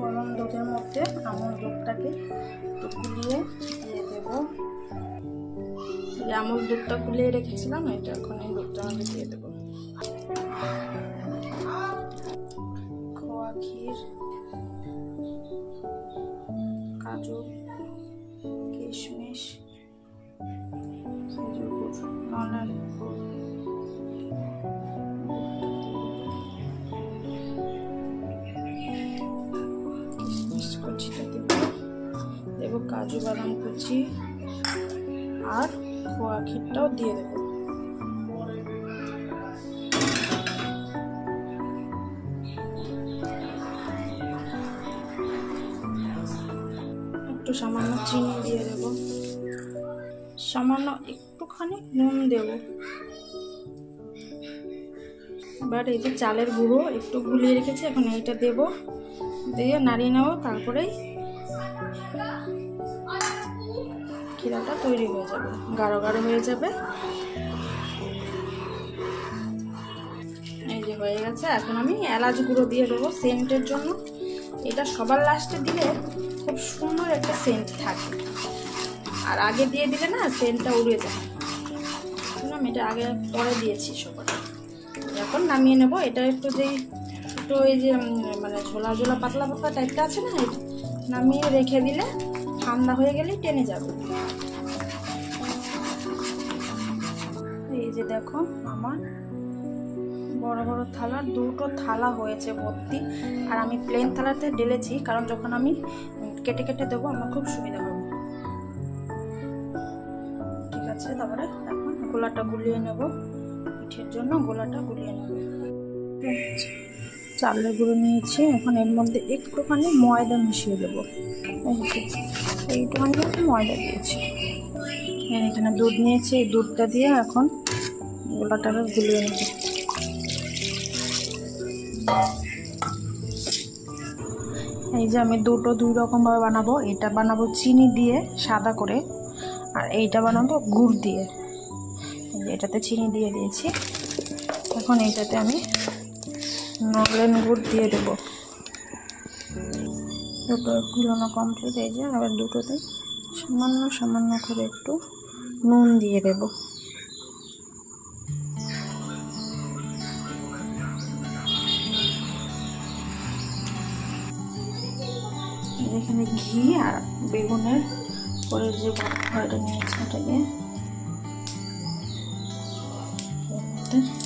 গরম দুধের মধ্যে আমল দুধটাকে একটু গুলিয়ে দিয়ে দেবো। আমল দুধটা গুলিয়ে রেখেছিলাম, এটা এখন এই দুধটা আমি দিয়ে দেবো। খোয়া ক্ষীর, কাজু, কিশমিশ, খেজুর গুড় গুড়। কিশমিশ কুচিটা দেব দেব কাজু বাদাম কুচি আর খোয়া ক্ষীরটাও দিয়ে দেব। একটু সামান্য চিনি দিয়ে দেব। সামান্য একটুখানি নুন দেব। এবার এই যে চালের গুঁড়ো একটু গুলিয়ে রেখেছি, এখন এইটা দেব। দিয়ে নাড়িয়ে নেব, তারপরেই ক্ষীরাটা তৈরি হয়ে যাবে, গাঢ় গাঢ় হয়ে যাবে। এই যে হয়ে গেছে, এখন আমি এলাচ গুঁড়ো দিয়ে দেবো সেন্টের জন্য। এটা সবার লাস্টে দিলে খুব সুন্দর একটা সেন্ট থাকে। আর আগে দিয়ে দিলে না সেন্টটা উড়ে যায়। শুনলাম এটা আগে পরে দিয়েছি সবার। এখন নামিয়ে নেব। এটা একটু যেই একটু ওই যে মানে ঝোলা ঝোলা পাতলা পাতলা টাইপটা আছে না নামিয়ে রেখে দিলে ঠান্ডা হয়ে গেলেই টেনে যাবে। এই যে দেখো, আমার বড় বড় থালা দুটো থালা হয়েছে ভর্তি। আর আমি প্লেন থালাতে ঢেলেছি, কারণ যখন আমি কেটে কেটে দেবো, আমার খুব সুবিধা হবে। ঠিক আছে, তারপরে এখন গোলাটা গুলিয়ে নেব। পিঠের জন্য গোলাটা গুলিয়ে নেব। চালের গুঁড়ো নিয়েছি, এখন এর মধ্যে একটুখানি ময়দা মিশিয়ে দেবো। এইটুখানি ময়দা দিয়েছি। এখানে দুধ নিয়েছি, এই দুধটা দিয়ে এখন গোলাটাকে গুলিয়ে নেব। এই যে আমি দুটো দুই রকমভাবে বানাবো, এটা বানাবো চিনি দিয়ে সাদা করে, আর এইটা বানাবো গুড় দিয়ে। এটাতে চিনি দিয়ে দিয়েছি। এখন এটাতে আমি নলেন গুড় দিয়ে দেবো। দুটো গুলানো কমপ্লিট এই যে আবার দুটোতে সামান্য সামান্য করে একটু নুন দিয়ে দেব। এখানে ঘি আর বেগুনের করে যে ভর্তাটা নিয়েছি ওটা দিয়ে এর মধ্যে